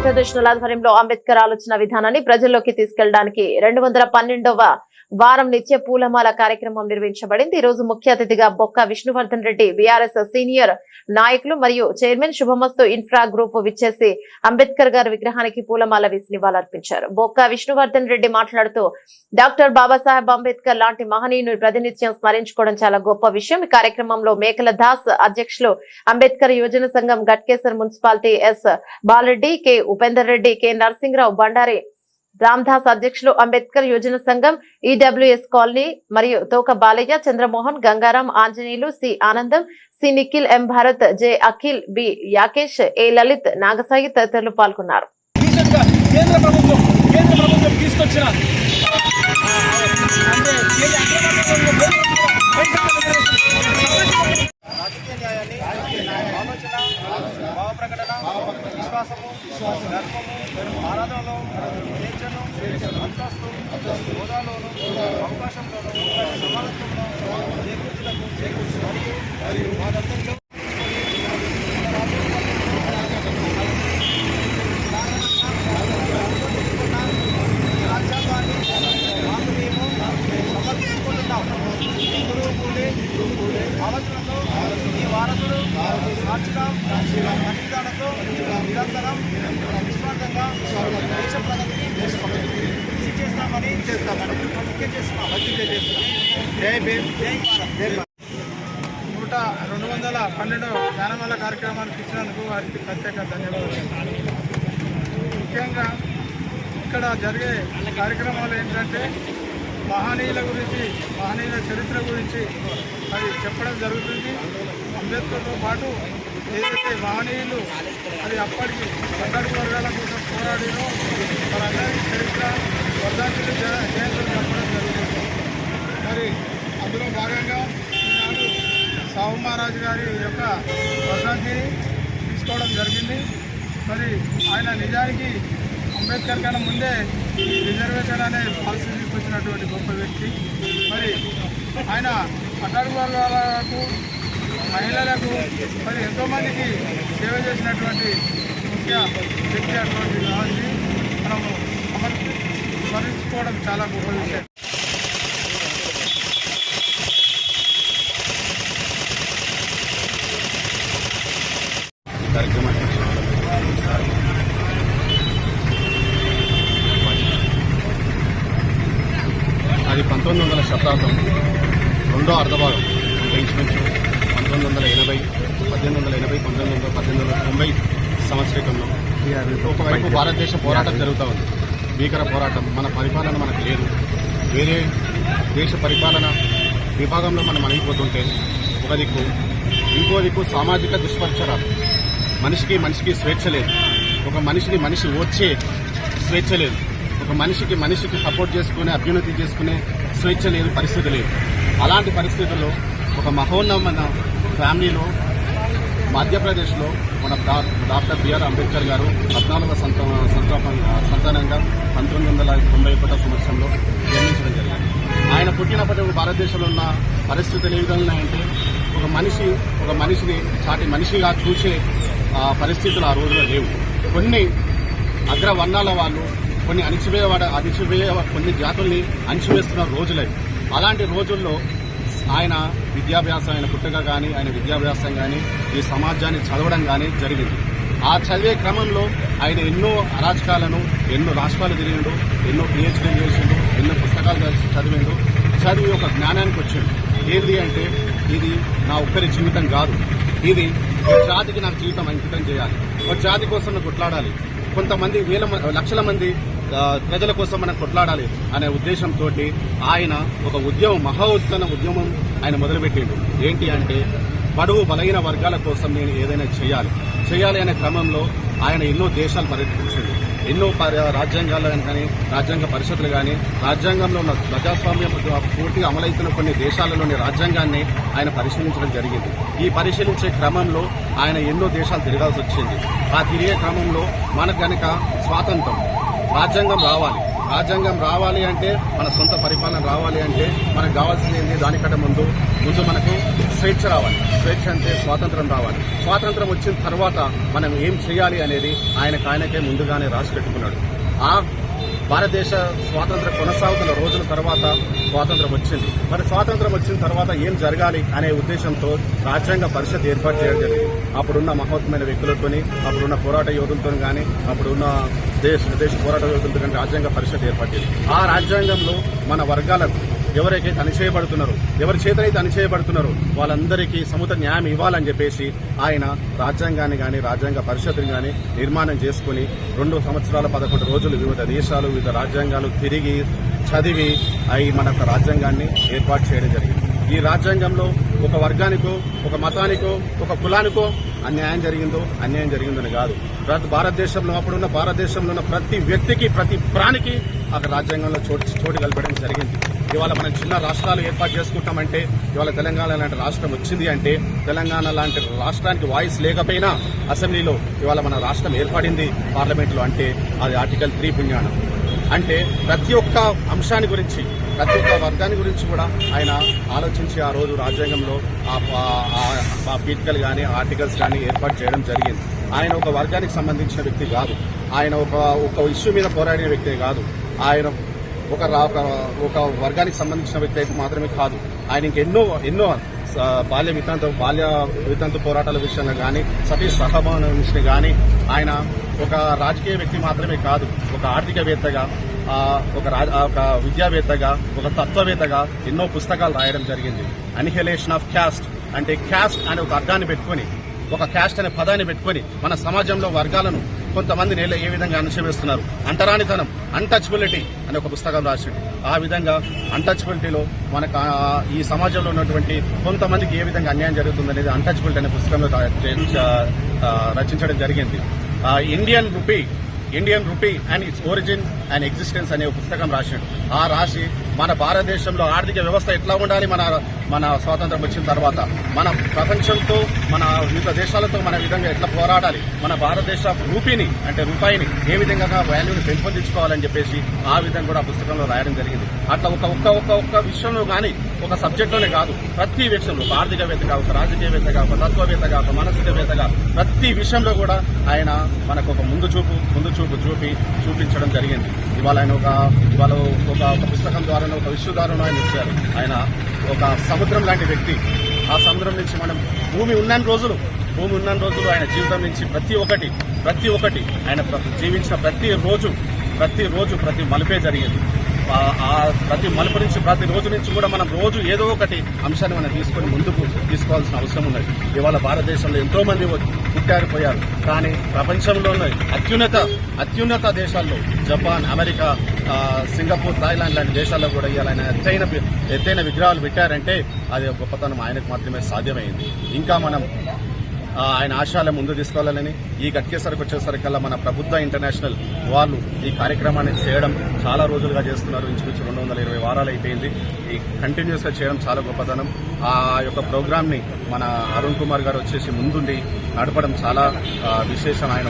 ఆంధ్రప్రదేశ్ ఆధ్వర్యంలో అంబేద్కర్ ఆలోచన విధానాన్ని ప్రజల్లోకి తీసుకెళ్ళడానికి రెండు వందల పన్నెండవ వారం నిత్య పూలమాల కార్యక్రమం నిర్వహించబడింది. ఈ రోజు ముఖ్య అతిథిగా బొక్క విష్ణువర్ధన్ రెడ్డి బీఆర్ఎస్ సీనియర్ నాయకులు మరియు చైర్మన్ శుభమస్తు ఇన్ఫ్రా గ్రూప్ విచ్చేసి అంబేద్కర్ గారి విగ్రహానికి పూలమాల వేసి నివాళులర్పించారు. బొక్క విష్ణువర్ధన్ రెడ్డి మాట్లాడుతూ డాక్టర్ బాబాసాహెబ్ అంబేద్కర్ లాంటి మహనీయుని ప్రతినిత్యం స్మరించుకోవడం చాలా గొప్ప విషయం. ఈ కార్యక్రమంలో మేకల దాస్ అధ్యక్షులు అంబేద్కర్ యువజన సంఘం Ghatkesar municipality S Balareddy K Upender Reddy K Narasimharao Bandari Ramdas అధ్యక్షులు అంబేద్కర్ యువజన సంఘం ఈడబ్ల్యూఎస్ కాలనీ మరియు Toka Balaiah Chandramohan Gangaram Anjaneyulu C. Anandam C. Nikhil M. Bharat J. Akhil B. Yakesh A. Lalith Nagasai తదితరులు పాల్గొన్నారు. కేంద్ర ప్రభుత్వం కేంద్ర ప్రభుత్వం తీసుకొచ్చిన నిస్వార్థంగా దేశ ప్రగతిని కృషి చేస్తామని చేస్తామని జై భీమ్ జై జై నూట రెండు వందల పన్నెండు జ్ఞానమాల కార్యక్రమానికి ఇచ్చినందుకు వారికి ప్రత్యేక ధన్యవాదాలు ముఖ్యంగా ఇక్కడ జరిగే కార్యక్రమాలు ఏంటంటే మహనీయుల గురించి మహనీయుల చరిత్ర గురించి అది చెప్పడం జరుగుతుంది అంబేద్కర్తో పాటు ఏదైతే వాణీలు అది అప్పటికి అక్కడి వర్గాల కోసం పోరాడినో వాళ్ళందరికీ చరిత్ర వర్ధాంతులు జయంతులు చెప్పడం జరుగుతుంది మరి అందులో భాగంగా ఈనాడు సాహు మహారాజు గారి యొక్క వర్ధంతిని తీసుకోవడం జరిగింది. మరి ఆయన నిజానికి అంబేద్కర్ కన్నా ముందే ఈ రిజర్వేషన్ అనే పాలసీ తీసుకొచ్చినటువంటి గొప్ప వ్యక్తి. మరి ఆయన అట్టడుగు వర్గాలకు మహిళలకు మరి ఎంతోమందికి సేవ చేసినటువంటి ముఖ్య వ్యక్తి అటువంటి రాజు మనము స్మరించుకోవడం చాలా గొప్ప విషయం. అది పంతొమ్మిది వందల శతాబ్దం రెండో అర్ధభాగం అంటే ఇంచుమించు పంతొమ్మిది వందల ఎనభై పద్దెనిమిది వందల ఎనభై పంతొమ్మిది వందల పద్దెనిమిది వందల తొంభై సంవత్సరంలో ఒకవైపు భారతదేశ పోరాటం జరుగుతూ ఉంది. భీకర పోరాటం మన పరిపాలన మనకు లేదు. వేరే దేశ పరిపాలన విభాగంలో మనం అణిగిపోతుంటే ఒక దిక్కు ఇంకో దిక్కు సామాజిక దుష్పరిచరాలు మనిషికి మనిషికి స్వేచ్ఛ లేదు. ఒక మనిషిని మనిషి వచ్చే స్వేచ్ఛ లేదు. ఒక మనిషికి మనిషికి సపోర్ట్ చేసుకునే అభ్యున్నతి చేసుకునే స్వేచ్ఛ లేదు పరిస్థితి లేదు. అలాంటి పరిస్థితుల్లో ఒక మహోన్నమైన ఫ్యామిలీలో మధ్యప్రదేశ్లో మన డాక్టర్ బిఆర్ అంబేద్కర్ గారు పద్నాలుగవ సంత సంతానంగా పంతొమ్మిది వందల తొంభై ఒకటో సంవత్సరంలో జన్మించడం జరిగింది. ఆయన పుట్టినప్పటి భారతదేశంలో ఉన్న పరిస్థితులు ఏ విధంగా ఉన్నాయంటే ఒక మనిషి ఒక మనిషిని చాటి మనిషిగా చూసే పరిస్థితులు ఆ రోజులో లేవు. కొన్ని అగ్రవర్ణాల వాళ్ళు కొన్ని అణిచివేయవాడ అణిచివేయ కొన్ని జాతుల్ని అణిచివేస్తున్న రోజులవి అలాంటి రోజుల్లో ఆయన విద్యాభ్యాసం ఆయన పుట్టక కానీ ఆయన విద్యాభ్యాసం కానీ ఈ సమాజాన్ని చదవడం కానీ జరిగింది. ఆ చదివే క్రమంలో ఆయన ఎన్నో అరాచకాలను ఎన్నో రాష్ట్రాలు తిరిగిండు ఎన్నో పిహెచ్డీలు చేసిండు ఎన్నో పుస్తకాలు చదివిండు. చదివి ఒక జ్ఞానానికి వచ్చిండు. ఏంటి అంటే ఇది నా ఒక్కరి జీవితం కాదు. ఇది ఒక జాతికి నా జీవితం అంకితం చేయాలి. ఒక జాతి కోసం నేను కొట్లాడాలి. కొంతమంది వేల మ- లక్షల మంది ప్రజల కోసం మనం కొట్లాడాలి అనే ఉద్దేశంతో ఆయన ఒక ఉద్యమం మహా ఉత్తన ఉద్యమం ఆయన మొదలుపెట్టిండు. ఏంటి అంటే బడుగు బలహీన వర్గాల కోసం నేను ఏదైనా చేయాలి. చేయాలి అనే క్రమంలో ఆయన ఎన్నో దేశాలు పర్యటించిండు. ఎన్నో పరి- రాజ్యాంగాలు కానీ రాజ్యాంగ పరిషత్తులు కానీ రాజ్యాంగంలో ఉన్న ప్రజాస్వామ్యం పూర్తిగా అమలవుతున్న కొన్ని దేశాలలోని రాజ్యాంగాన్ని ఆయన పరిశీలించడం జరిగింది. ఈ పరిశీలించే క్రమంలో ఆయన ఎన్నో దేశాలు తిరగాల్సి వచ్చింది. ఆ తిరిగే క్రమంలో మనకు గనక స్వాతంత్రం రాజ్యాంగం రావాలి. రాజ్యాంగం రావాలి అంటే మన సొంత పరిపాలన రావాలి అంటే మనకు కావాల్సింది ఏంటి దానికంటే ముందు ముందు మనకు స్వేచ్ఛ రావాలి. స్వేచ్ఛ అంటే స్వాతంత్రం రావాలి. స్వాతంత్రం వచ్చిన తర్వాత మనం ఏం చేయాలి అనేది ఆయనకు ఆయనకే ముందుగానే రాసి పెట్టుకున్నాడు. ఆ భారతదేశ స్వాతంత్ర కొనసాగుతున్న రోజుల తర్వాత స్వాతంత్రం వచ్చింది. మరి స్వాతంత్రం వచ్చిన తర్వాత ఏం జరగాలి అనే ఉద్దేశంతో రాజ్యాంగ పరిషత్ ఏర్పాటు చేయడం జరిగింది. అప్పుడున్న మహోత్తమైన వ్యక్తులతోని అప్పుడున్న పోరాట యోధులతో కానీ అప్పుడున్న దేశ దేశ పోరాట యోధులతో కానీ రాజ్యాంగ పరిషత్ ఏర్పాటు చేసింది. ఆ రాజ్యాంగంలో మన వర్గాలకు ఎవరైతే అణిచేయబడుతున్నారో ఎవరి చేతనైతే అణిచేయబడుతున్నారో వాళ్ళందరికీ సముద్ర న్యాయం ఇవ్వాలని చెప్పేసి ఆయన రాజ్యాంగాన్ని కానీ రాజ్యాంగ పరిషత్తుని కానీ నిర్మాణం చేసుకుని రెండు సంవత్సరాల పదకొండు రోజులు వివిధ దేశాలు వివిధ రాజ్యాంగాలు తిరిగి చదివి అవి మన యొక్క రాజ్యాంగాన్ని ఏర్పాటు చేయడం జరిగింది. ఈ రాజ్యాంగంలో ఒక వర్గానికో ఒక మతానికో ఒక కులానికో అన్యాయం జరిగిందో అన్యాయం జరిగిందని కాదు. ప్రతి భారతదేశంలో అప్పుడున్న భారతదేశంలో ఉన్న ప్రతి వ్యక్తికి ప్రతి ప్రాణికి అక్కడ రాజ్యాంగంలో చోటు చోటు కల్పడం జరిగింది. ఇవాళ మనం చిన్న రాష్ట్రాలు ఏర్పాటు చేసుకుంటామంటే ఇవాళ తెలంగాణ లాంటి రాష్ట్రం వచ్చింది అంటే తెలంగాణ లాంటి రాష్ట్రానికి వాయిస్ లేకపోయినా అసెంబ్లీలో ఇవాళ మన రాష్ట్రం ఏర్పడింది పార్లమెంట్లో అంటే అది ఆర్టికల్ త్రీ పుణ్యానం అంటే ప్రతి ఒక్క అంశాన్ని గురించి ప్రతి ఒక్క వర్గాన్ని గురించి కూడా ఆయన ఆలోచించి ఆ రోజు రాజ్యాంగంలో ఆ- పీటికలు పీఠికలు కానీ ఆర్టికల్స్ కానీ ఏర్పాటు చేయడం జరిగింది. ఆయన ఒక వర్గానికి సంబంధించిన వ్యక్తి కాదు. ఆయన ఒక ఒక ఇష్యూ మీద పోరాడిన వ్యక్తి కాదు. ఆయన ఒక ఒక- ఒక వర్గానికి సంబంధించిన వ్యక్తి అయితే మాత్రమే కాదు. ఆయన ఇంకెన్నో ఎన్నో బాల్య వితంతు బాల్య వితంతు పోరాటాల విషయంలో కానీ సతీష్ సహభావన విషయం కానీ ఆయన ఒక రాజకీయ వ్యక్తి మాత్రమే కాదు ఒక ఆర్థికవేత్తగా ఒక రా- ఒక విద్యావేత్తగా ఒక తత్వవేత్తగా ఎన్నో పుస్తకాలు రాయడం జరిగింది. అనిహిలేషన్ ఆఫ్ క్యాస్ట్ అంటే క్యాస్ట్ అనే ఒక అర్థాన్ని పెట్టుకొని ఒక క్యాస్ట్ అనే పదాన్ని పెట్టుకొని మన సమాజంలో వర్గాలను కొంతమంది నేల ఏ విధంగా అనుసరిస్తున్నారు అంటరానితనం అన్టచబిలిటీ అనే ఒక పుస్తకం రాసిండు. ఆ విధంగా అన్టచబిలిటీలో మనకు ఈ సమాజంలో ఉన్నటువంటి కొంతమందికి ఏ విధంగా అన్యాయం జరుగుతుంది అనేది అన్టచబిలిటీ అనే పుస్తకంలో రచించడం జరిగింది. Indian rupee Indian rupee and its origin and existence అనే ఒక పుస్తకం రాశాడు ఆ రాసి మన భారతదేశంలో ఆర్థిక వ్యవస్థ ఎట్లా ఉండాలి? మన మన స్వాతంత్రం వచ్చిన తర్వాత మన ప్రపంచంతో మన వివిధ దేశాలతో మన విధంగా ఎట్లా పోరాడాలి? మన భారతదేశ రూపీని అంటే రూపాయిని ఏ విధంగా వాల్యూని పెంపొందించుకోవాలని చెప్పేసి ఆ విధంగా కూడా పుస్తకంలో రాయడం జరిగింది. అట్లా ఒక ఒక్క ఒక్క ఒక్క విషయంలో కానీ ఒక సబ్జెక్టులోనే కాదు ప్రతి విషయంలో ఒక ఆర్థికవేత్తగా ఒక రాజకీయవేత్తగా ఒక తత్వవేత్తగా ఒక మానసికవేత్తగా ప్రతి విషయంలో కూడా ఆయన మనకు ఒక ముందు చూపు ముందు చూపు చూపి చూపించడం జరిగింది. ఇవాళ ఆయన ఒక ఇవాళ ఒక పుస్తకం ద్వారానే ఒక విశ్వ ద్వారా ఆయన ఇచ్చారు. ఆయన ఒక సముద్రం లాంటి వ్యక్తి. ఆ సముద్రం నుంచి మనం భూమి ఉన్న రోజులు భూమి ఉన్న రోజులు ఆయన జీవితం నుంచి ప్రతి ఒక్కటి ప్రతి ఒక్కటి ఆయన జీవించిన ప్రతి రోజు ప్రతి రోజు ప్రతి మలుపే జరిగింది. ప్రతి మలుపు నుంచి ప్రతి రోజు నుంచి కూడా మనం రోజు ఏదో ఒకటి అంశాన్ని మనం తీసుకొని ముందుకు తీసుకోవాల్సిన అవసరం ఉన్నది. ఇవాళ భారతదేశంలో ఎంతో మంది కానీ ప్రపంచంలోనే అత్యున్నత అత్యున్నత దేశాల్లో జపాన్ అమెరికా సింగపూర్ థాయిలాండ్ లాంటి దేశాల్లో కూడా ఇవాళ ఆయన ఎత్తైన ఎత్తైన విగ్రహాలు పెట్టారంటే అది గొప్పతనం. ఆయనకు మాత్రమే సాధ్యమైంది. ఇంకా మనం ఆయన ఆశయాల ముందు తీసుకోవాలని ఈ గట్కేసరికి వచ్చేసరికల్లా మన ప్రభుత్వ ఇంటర్నేషనల్ వాళ్ళు ఈ కార్యక్రమాన్ని చేయడం చాలా రోజులుగా చేస్తున్నారు. ఇంచుమించు రెండు వందల ఇరవై వారాలు అయిపోయింది. ఈ కంటిన్యూస్గా చేయడం చాలా గొప్పతనం ఆ యొక్క ప్రోగ్రామ్ని మన అరుణ్ కుమార్ గారు వచ్చేసి ముందుండి నడపడం చాలా విశేషం. ఆయన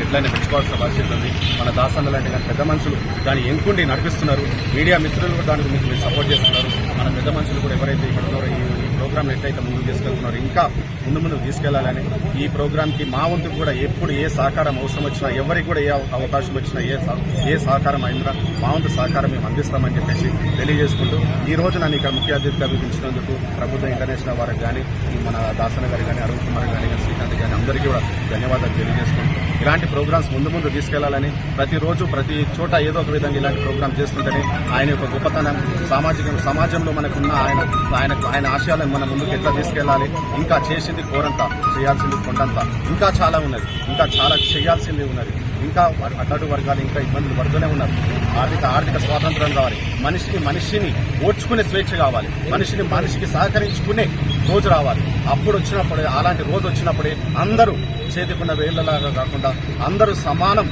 ఎట్లయినా పెంచుకోవాల్సిన బాధ్యత ఉంది. మన దాసన్న లాంటి పెద్ద మనుషులు దాన్ని ఎంకుండి నడిపిస్తున్నారు. మీడియా మిత్రులు కూడా దానికి మీకు సపోర్ట్ చేస్తున్నారు. మన పెద్ద మనుషులు కూడా ఎవరైతే ఇక్కడ ఉన్నారో ఈ ఈ ప్రోగ్రామ్ ఎట్లయితే ముందుకు తీసుకెళ్తున్నారో ఇంకా ముందు ముందు తీసుకెళ్ళాలని ఈ ప్రోగ్రామ్కి మా వంతు కూడా ఎప్పుడు ఏ సహకారం అవసరం వచ్చినా ఎవరికి కూడా ఏ అవకాశం వచ్చినా ఏ సహ- ఏ సహకారం అయినా మా వంతు సహకారం మేము అందిస్తామని చెప్పేసి తెలియజేసుకుంటూ ఈ రోజు నన్ను ఇక్కడ ముఖ్య అతిథిగా పిలిపించినందుకు ప్రభుత్వ ఇంటర్నేషనల్ వారికి కానీ మన దాసన గారి కానీ అరుణ్ కుమార్ గారి కానీ శ్రీకాంత్ గారి అందరికీ కూడా ధన్యవాదాలు తెలియజేసుకుంటూ ఇలాంటి ప్రోగ్రామ్స్ ముందు ముందు తీసుకెళ్ళాలని ప్రతిరోజు ప్రతి చోట ఏదో ఒక విధంగా ఇలాంటి ప్రోగ్రామ్ చేస్తుంటేనే ఆయన యొక్క గొప్పతనం సామాజిక సమాజంలో మనకున్న ఆయన ఆయన ఆయన ఆశయాలను మన ముందుకు ఎట్లా తీసుకెళ్ళాలి ఇంకా చేయాల్సింది కోరంత చేయాల్సింది కొండంత. ఇంకా చాలా ఉన్నది. ఇంకా చాలా చేయాల్సింది ఉన్నది. ఇంకా వ- అట్టడు వర్గాలు ఇంకా ఇబ్బందులు పడుతూనే ఉన్నారు. ఆర్థిక ఆర్థిక స్వాతంత్రం కావాలి. మనిషిని మనిషిని ఓడ్చుకునే స్వేచ్ఛ కావాలి. మనిషిని మనిషికి సహకరించుకునే రోజు రావాలి. అప్పుడు వచ్చినప్పుడే అలాంటి రోజు వచ్చినప్పుడే అందరూ చేతికున్న వేళ్ళలాగా కాకుండా అందరూ సమానం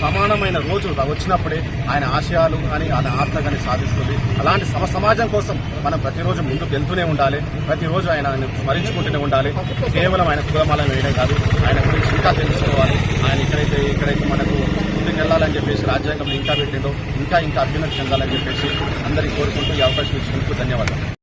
సమానమైన రోజు వచ్చినప్పుడే ఆయన ఆశయాలు కానీ ఆయన ఆత్మ కానీ సాధిస్తుంది. అలాంటి సమ సమాజం కోసం మనం ప్రతిరోజు ముందుకు వెళ్తూనే ఉండాలి. ప్రతిరోజు ఆయన స్మరించుకుంటూనే ఉండాలి. కేవలం ఆయన కులమాలను వేయడం కాదు. ఆయన గురించి ఇంకా తెలుసుకోవాలి. ఆయన ఇక్కడైతే ఇక్కడైతే మనకు ముందుకు వెళ్ళాలని చెప్పేసి రాజ్యాంగంలో ఇంకా పెట్టిందో ఇంకా ఇంకా అభ్యున్నతి చెందాలని చెప్పేసి అందరికీ కోరుకుంటూ ఈ అవకాశం ఇచ్చినందుకు ధన్యవాదాలు.